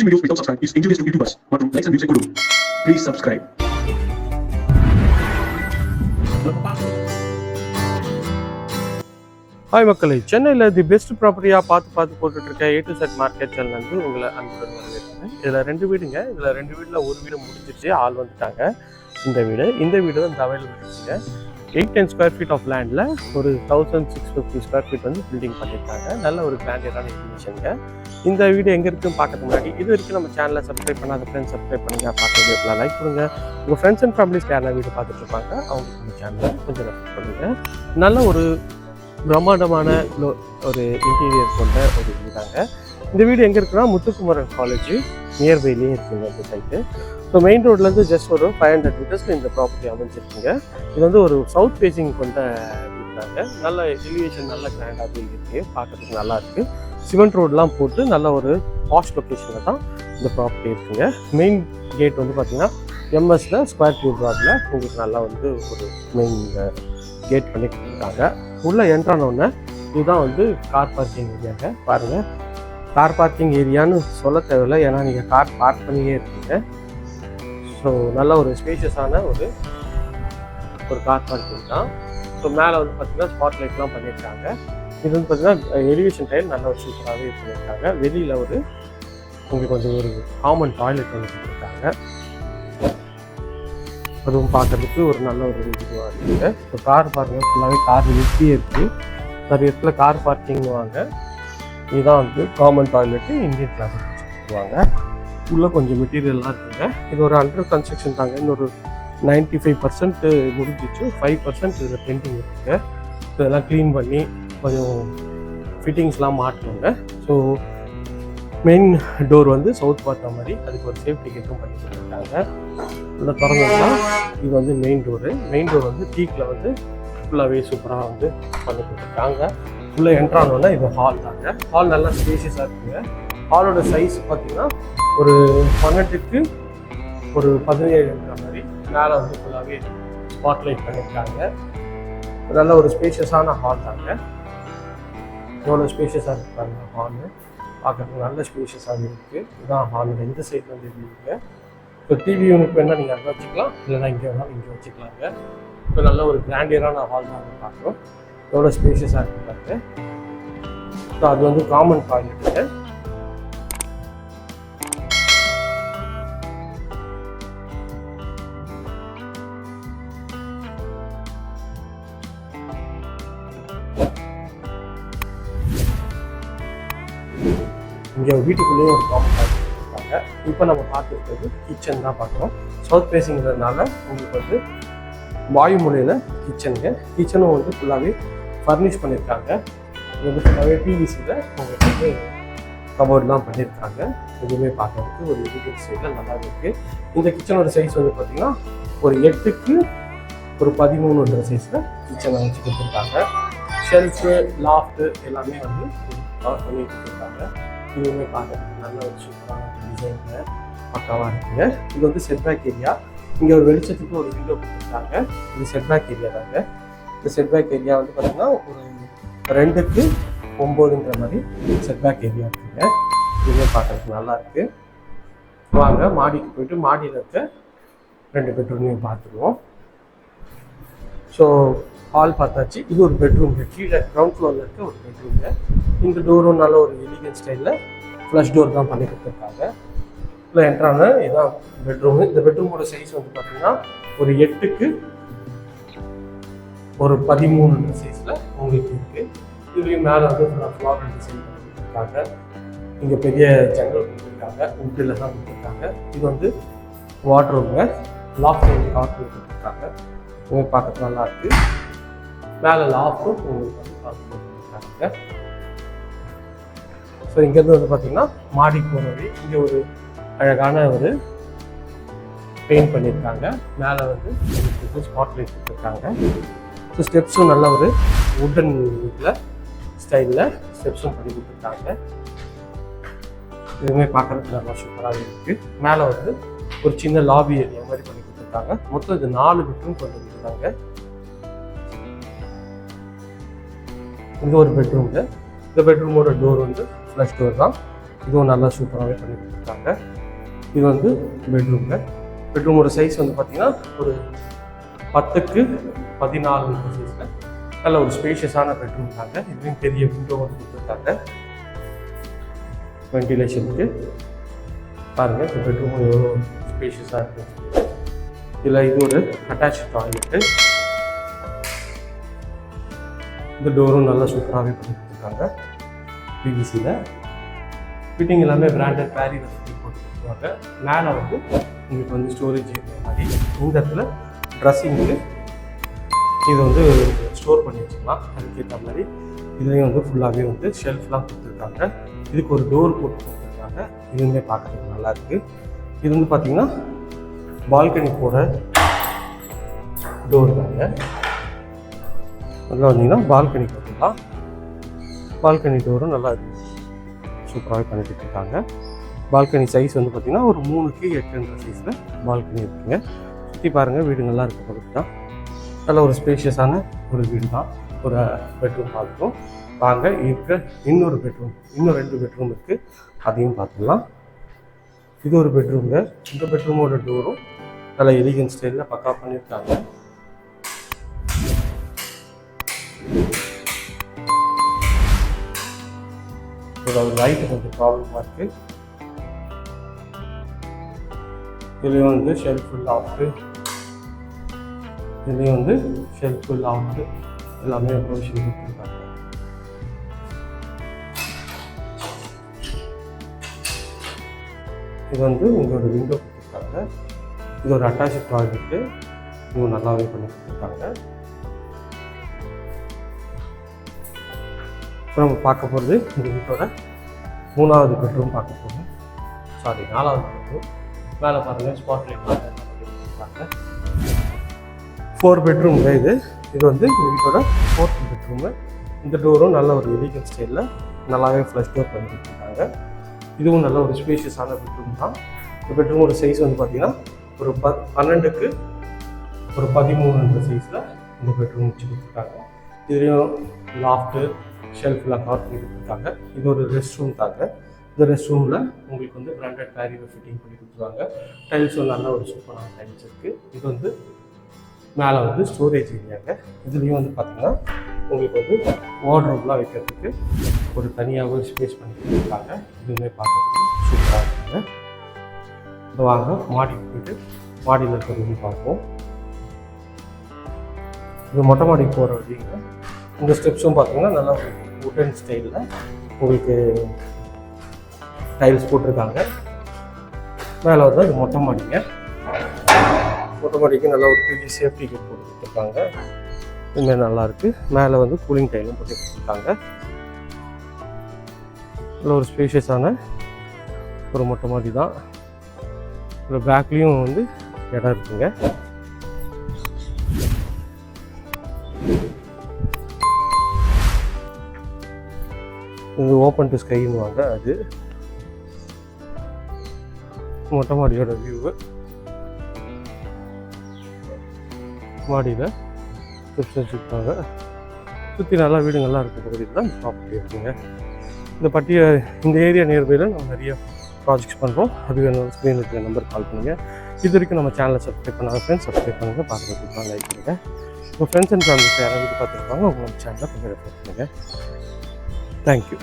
Watching videos without subscribe. Is injurious to YouTubers மற்றும் likes and views கொடு Please subscribe. Hi மக்களே. சென்னையில் the best ப்ராப்பர்ட்டியாக பார்த்து பார்த்து போட்டுட்ருக்க A to Z market channel உங்களை அன்புடன் வரவேற்கிறேன். இதில் ரெண்டு வீடுங்க. இதில் ரெண்டு வீட்டில் ஒரு வீடு முடிஞ்சிருச்சு. ஆள் வந்துட்டாங்க. இந்த வீடு இந்த வீடு தான் தவையில் முடிஞ்சுங்க eight ten square feet of லேண்டில் ஒரு thousand six fifty square feet வந்து பில்டிங் பண்ணியிருக்காங்க. நல்ல ஒரு கிராண்டியரான இன்ஃபர்மேஷனுங்க இந்த வீடு எங்கே இருக்குன்னு பார்க்கறதுக்கு முன்னாடி இது வரைக்கும் நம்ம சேனலை சப்ஸ்கிரைப் பண்ணாத ஃப்ரெண்ட்ஸ் சப்ஸ்கிரைப் பண்ணுங்க. பார்த்து லைக் கொடுங்க. உங்கள் ஃப்ரெண்ட்ஸ் அண்ட் ஃபேமிலிஸ் யாரெல்லாம் வீடு பார்த்துட்டு இருப்பாங்க. அவங்களுக்கு இந்த சேனலை கொஞ்சம் ரெஃபர் பண்ணுங்கள் நல்ல ஒரு பிரம்மாண்டமான ஒரு இன்டீரியர் கொண்ட ஒரு வீடாங்க. இந்த வீடு எங்கே இருக்குன்னா முத்துக்குமரன் காலேஜ் நியர்பைலேயே இருக்குங்க இந்த சைட்டு ஸோ மெயின் ரோட்லேருந்து ஜஸ்ட் ஒரு ஃபைவ் ஹண்ட்ரட் மீட்டர்ஸில் இந்த ப்ராப்பர்ட்டி அமைஞ்சிருக்குங்க. இது வந்து ஒரு சவுத் ஃபேசிங் கொண்ட வீடு நல்ல எலிவேஷன் நல்ல கிராண்டாக இருக்குது பார்க்குறதுக்கு நல்லா இருக்குது சிமெண்ட் ரோடெலாம் போட்டு நல்ல ஒரு பாஸ்ட் லொக்கேஷனில் தான் இந்த ப்ராப்பர்ட்டி இருக்குங்க. மெயின் கேட் வந்து பார்த்திங்கன்னா எம்எஸில் ஸ்கொயர் ஃபீட் ரோட்டில் உங்களுக்கு நல்லா வந்து ஒரு மெயின் கேட் பண்ணி கொடுத்துருக்காங்க. உள்ளே என்ட்ரான உடனே இதுதான் வந்து கார் பார்க்கிங் ஏரியாங்க பாருங்கள் கார் பார்க்கிங் ஏரியான்னு சொல்ல தேவையில்லை. ஏன்னா நீங்கள் கார் பார்க் பண்ணியே இருக்கீங்க ஸோ நல்ல ஒரு ஸ்பேஷியஸான ஒரு ஒரு கார் பார்க்கிங் தான். ஸோ மேலே வந்து பார்த்தீங்கன்னா ஸ்பாட் லைட்லாம் பண்ணியிருக்காங்க இது வந்து பார்த்திங்கன்னா எலிவேஷன் டைல் நல்ல ஒரு சூப்பராகவே பண்ணியிருக்காங்க வெளியில் ஒரு உங்களுக்கு கொஞ்சம் ஒரு காமன் டாய்லெட் வந்து பண்ணியிருக்காங்க அதுவும் பார்க்குறதுக்கு ஒரு நல்ல ஒரு இதுவாக இருக்குது இப்போ கார் பார்க்கிங் ஃபுல்லாகவே கார் நிறுத்தியே இருக்குது நிறைய இடத்துல கார் பார்க்கிங் வாங்க. இதுதான் வந்து காமன் டாய்லெட்டு இந்தியன் கிளாஸ் வச்சுருவாங்க உள்ளே கொஞ்சம் மெட்டீரியல்லாம் இருக்குங்க. இது ஒரு அண்டர் கன்ஸ்ட்ரக்ஷன் தாங்க. இன்னொரு நைன்ட்டி ஃபைவ் பர்சன்ட் முடிஞ்சிச்சு. ஃபைவ் பர்சன்ட் இதில் பெயிண்டிங் இருக்குது இதெல்லாம் க்ளீன் பண்ணி கொஞ்சம் ஃபிட்டிங்ஸ்லாம் மாட்டணுங்க. ஸோ மெயின் டோர் வந்து சவுத் பார்த்த மாதிரி அதுக்கு ஒரு சேஃப்டி கேட்டும் பண்ணி கொடுத்துருக்காங்க. உள்ள திறந்தோம்னா இது வந்து மெயின் டோரு மெயின் டோர் வந்து பீக்கில் வந்து ஃபுல்லாகவே சூப்பராக வந்து பண்ணி கொடுத்துருக்காங்க. உள்ளே என்ட்ரானோன்னா இது ஹால் தாங்க. ஹால் நல்லா ஸ்பேஷியஸாக இருக்குங்க. ஹாலோட சைஸ் பார்த்தீங்கன்னா ஒரு பன்னெண்டுக்கு ஒரு பதினேழு இருக்கிற மாதிரி மேலே வந்து ஃபுல்லாகவே ஸ்பாட்லைட் பண்ணியிருக்காங்க. நல்ல ஒரு ஸ்பேஷியஸான ஹால் தாங்க. எவ்வளோ ஸ்பேஷியஸாக இருக்காங்க பாருங்க ஹாலு நல்ல ஸ்பேஷியஸாக இருக்குது இதுதான் ஹாலோட இந்த சைடு வந்து இருக்குங்க இப்போ டிவி யூனிட் வேணால் நீங்கள் அங்கே வச்சுக்கலாம். இல்லைனா இங்கே வேணாலும் இங்கே வச்சுக்கலாங்க. இப்போ நல்ல ஒரு கிராண்டியரான ஹால் தான் பார்க்குறோம். எவ்வளோ ஸ்பேஷியஸாக இருக்கு பாருங்க. ஸோ அது வந்து காமன் டாய்லெட்டுங்க இங்கே வீட்டுக்குள்ளேயே ஒரு காமன் டாய்லெட் இருக்காங்க இப்போ நம்ம பார்த்துருக்கிறது கிச்சன் தான் பார்க்குறோம். சவுத் ஃபேஸிங்கிறதுனால உங்களுக்கு வந்து வாயு மூலையில் கிச்சனுங்க கிச்சனும் வந்து ஃபுல்லாகவே ஃபர்னிஷ் பண்ணியிருக்காங்க இது வந்து ஃபுல்லாகவே பிவிசியில் உங்களுக்கு வந்து கபோர்ட்லாம் பண்ணியிருக்காங்க எதுவுமே பார்க்கறதுக்கு ஒரு எலிகேட் சைடில் நல்லா இருக்குது இந்த கிச்சனோட சைஸ் வந்து பார்த்திங்கன்னா ஒரு எட்டுக்கு ஒரு பதிமூணுன்ற சைஸில் கிச்சனை வச்சு கொடுத்துருக்காங்க. ஷெல்ஃபு லாஃப்ட்டு எல்லாமே வந்து கவர் பண்ணி கொடுத்துருக்காங்க. இதுவுமே பார்க்கறதுக்கு நல்ல ஒரு சூப்பரான டிசைனில் பக்காவாக இருக்குங்க இது வந்து செட்பேக் ஏரியா இங்கே ஒரு வெளிச்சத்துக்கு ஒரு விண்டோ கொடுத்துருக்காங்க. இது செட்பேக் ஏரியா தாங்க. இந்த செட்பேக் ஏரியா வந்து பார்த்தீங்கன்னா ஒரு ரெண்டுக்கு ஒம்போதுன்ற மாதிரி செட்பேக் ஏரியா இருக்குங்க. இதுவே பார்க்குறதுக்கு நல்லா இருக்கு. வாங்க மாடிக்கு போயிட்டு மாடியில் இருக்க ரெண்டு பெட்ரூமையும் பார்த்துருவோம். ஸோ ஹால் பார்த்தாச்சு. இது ஒரு பெட்ரூம் கீழே கிரவுண்ட் ஃப்ளோரில் இருக்க ஒரு பெட்ரூம்ங்க இந்த டோரும் நல்ல ஒரு எலிகன் ஸ்டைலில் ஃப்ளஷ் டோர் தான் பண்ணி கொடுத்துருக்காங்க. இல்லை என்ட்ரான இதுதான் பெட்ரூமு இந்த பெட்ரூமோட சைஸ் வந்து பார்த்திங்கன்னா ஒரு எட்டுக்கு ஒரு பதிமூணு சைஸில் உங்களுக்கு இருக்குது இதுலேயும் மேலே வந்து ஃப்ளாரல் டிசைன் பண்ணியிருக்காங்க இங்கே பெரிய ஜன்னல் கொடுத்துருக்காங்க. உட்டில் தான் கொடுத்துருக்காங்க. இது வந்து வாட்ரூம்ங்க லாஃப்ட் வந்து கார் கொடுத்துருக்காங்க. உங்க பார்க்கறது நல்லா இருக்கு. மேலே லாஃப்டும் உங்களுக்கு வந்து கார் கொடுத்துருக்காங்க. ஸோ இங்கேருந்து வந்து பார்த்தீங்கன்னா மாடி போனது இங்கே ஒரு அழகான ஒரு பெயிண்ட் பண்ணியிருக்காங்க மேலே வந்து ஸ்பாட் லைட் கொடுத்துருக்காங்க. ஸோ ஸ்டெப்ஸும் நல்ல ஒரு உட்டன் இதில் ஸ்டைலில் ஸ்டெப்ஸும் பண்ணி கொடுத்துருக்காங்க. இதுவுமே பார்க்கறதுக்கு நல்லா சூப்பராக இருக்குது மேலே வந்து ஒரு சின்ன லாபி ஏரியா மாதிரி பண்ணி கொடுத்துருக்காங்க. மொத்தம் இது நாலு பெட்ரூம் கொண்டு வந்துருக்காங்க. இது ஒரு பெட்ரூமில் இந்த பெட்ரூமோட டோர் வந்து ஃப்ளஷ் டோர் தான். இதுவும் நல்லா சூப்பராகவே பண்ணி கொடுத்துருக்காங்க. இது வந்து பெட்ரூமில் பெட்ரூமோட சைஸ் வந்து பார்த்தீங்கன்னா ஒரு பத்துக்கு பதினாலு சைஸில் நல்ல ஒரு ஸ்பேஷியஸான பெட்ரூம் தாங்க. இதுலேயும் பெரிய விண்டோ வந்து கொடுத்துருக்காங்க. வெண்டிலேஷனுக்கு பாருங்கள் இந்த பெட்ரூம் எவ்வளோ ஸ்பேஷியஸாக இருக்குது இதில் இது ஒரு அட்டாச் டாய்லெட்டு இந்த டோரும் நல்லா சூப்பராகவே பண்ணி கொடுத்துருக்காங்க பிவிசியில் ஃபிட்டிங் எல்லாமே பிராண்டட் பேரி ஃபிட்டிங் போட்டு கொடுத்துருவாங்க மேலே வந்து உங்களுக்கு வந்து ஸ்டோரேஜ் மாதிரி. இந்த இடத்துல ட்ரெஸ்ஸிங்க்கு இது வந்து ஸ்டோர் பண்ணி வச்சுக்கலாம். அதுக்கேற்ற மாதிரி இதுலேயும் வந்து ஃபுல்லாகவே வந்து ஷெல்ஃப்லாம் கொடுத்துருக்காங்க. இதுக்கு ஒரு டோர் போட்டு கொடுத்துருக்காங்க. இதுவுமே பார்க்குறதுக்கு நல்லாயிருக்கு இது வந்து பார்த்திங்கன்னா பால்கனி போட டோர் தாங்க. அதில் வந்தீங்கன்னா பால்கனி போட்டுக்கலாம். பால்கனி டோரும் நல்லா சூப்பராகவே பண்ணிட்டு இருக்காங்க. பால்கனி சைஸ் வந்து பார்த்திங்கன்னா ஒரு மூணுக்கு எட்டுன்ற சைஸில் பால்கனி இருக்குங்க. சுற்றி பாருங்கள் வீடுங்கள்லாம் இருக்க பகுதி தான் நல்ல ஒரு ஸ்பேஷியஸான ஒரு வீடு தான். ஒரு பெட்ரூம் பார்த்துருக்கோம் வாங்க இருக்க இன்னொரு பெட்ரூம் இன்னும் ரெண்டு பெட்ரூம் இருக்குது அதையும் பார்த்துடலாம். இது ஒரு பெட்ரூம்ங்க இந்த பெட்ரூமோட டோரும் நல்ல எலிகன் ஸ்டைலில் பக்கா பண்ணியிருக்காங்க. இதோட லைட் கொஞ்சம் ப்ராப்ளமாக இருக்குது இதுலேயும் வந்து ஷெல்ஃப் ஆஃப்ட்டு இதுலேயும் வந்து ஷெல்ஃப் லாஃப்ட்டு எல்லாமே ப்ரொவிஷன் கொடுத்துருக்காங்க. இது வந்து உங்களோட விண்டோ கொடுத்துருக்காங்க. இது ஒரு அட்டாச் டாய்லெட்டு இவங்க நல்லாவே பண்ணி கொடுத்துருக்காங்க. இப்போ நம்ம பார்க்க போகிறது இந்த வீட்டோட மூணாவது பெட்ரூம் பார்க்க போகிறோம் சாரி நாலாவது பெட்ரூம் மேலே பாருங்கள் ஸ்பாட் லைட் ஃபோர் பெட்ரூம் இது. இது வந்து இந்த வீட்டோட ஃபோர்த் பெட்ரூமு இந்த டோரும் நல்ல ஒரு எலிகன் ஸ்டைலில் நல்லாவே ஃப்ளஷ் டோர் பண்ணி கொடுத்துருக்காங்க இதுவும் நல்ல ஒரு ஸ்பேஷியஸான பெட்ரூம் தான். இந்த பெட்ரூமோட சைஸ் வந்து பார்த்திங்கன்னா ஒரு ப பன்னெண்டுக்கு ஒரு பதிமூணுன்ற சைஸில் இந்த பெட்ரூம் வச்சு கொடுத்துருக்காங்க. இதுலேயும் லாஃப்ட்டு ஷெல்ஃபெலாம் கவர் பண்ணி கொடுத்துருக்காங்க. இது ஒரு ரெஸ்ட் ரூம் தாங்க. இந்த ரெஸ்ட் ரூமில் உங்களுக்கு வந்து பிராண்டட் பேரியர் ஃபிட்டிங் பண்ணி கொடுத்துருவாங்க. டைல்ஸும் நல்ல ஒரு சூப்பரான டைல்ஸ் இருக்குது இது வந்து மேலே வந்து ஸ்டோரேஜ் ஏரியாங்க இதுலேயும் வந்து பார்த்தீங்கன்னா உங்களுக்கு வந்து வார்ட்ரோப்லாம் வைக்கிறதுக்கு ஒரு தனியாக ஒரு ஸ்பேஸ் பண்ணி கொடுத்துருக்காங்க. இதுவுமே பார்க்கறதுக்கு சூப்பராக இருக்குங்க. இப்போ வாங்க மாடிக்கு போயிட்டு மாடியில் இருக்கிற ரூம் பார்ப்போம். இது மொட்டை மாடிக்கு போகிற வழிங்க. இந்த ஸ்டெப்ஸும் பார்த்தீங்கன்னா நல்லா ஒரு உட்டன் ஸ்டைலில் உங்களுக்கு டைல்ஸ் போட்டிருக்காங்க. மேலே வந்து அது மொட்டை மாடிங்க. மொட்டை மாடிக்கு நல்லா ஒரு பெரிய சேஃப்டி கிட் போட்டு கொடுத்துருக்காங்க. இதுமாரி நல்லா இருக்கு. மேலே வந்து கூலிங் டைலும் போட்டு கொடுத்துருக்காங்க. நல்ல ஒரு ஸ்பேஷியஸான ஒரு மொட்டை மாடி தான். ஒரு பேக்லேயும் வந்து இடம் இருக்குங்க. இது ஓப்பன் டு ஸ்கைன்னுவாங்க அது. மொட்டை மாடியோட வியூவு மாடியில் ஸ்டெப்ஸ் வச்சுருக்காங்க சுற்றி நல்லா வீடுங்கள்லாம் இருக்க பகுதியில் தான் ப்ராப்பர்ட்டி இருக்குங்க இந்த பட்டிய இந்த ஏரியா நியர்பையில் நம்ம நிறைய ப்ராஜெக்ட்ஸ் பண்ணுறோம் அது வேணும் ஸ்க்ரீனில் இருக்கிற நம்பர் கால் பண்ணுங்கள் இது வரைக்கும் நம்ம சேனலை சப்ஸ்கிரைப் பண்ணாத ஃப்ரெண்ட்ஸ் சப்ஸ்கிரைப் பண்ணுங்கள் பார்க்குறதுக்கு லைக் பண்ணுங்கள் உங்கள் ஃப்ரெண்ட்ஸ் அண்ட் ஃபேமிலிஸ் யாராவது பார்த்துருப்பாங்க உங்கள் சேனலை கொஞ்சம் ரெஃபர் பண்ணுங்கள் தேங்க்யூ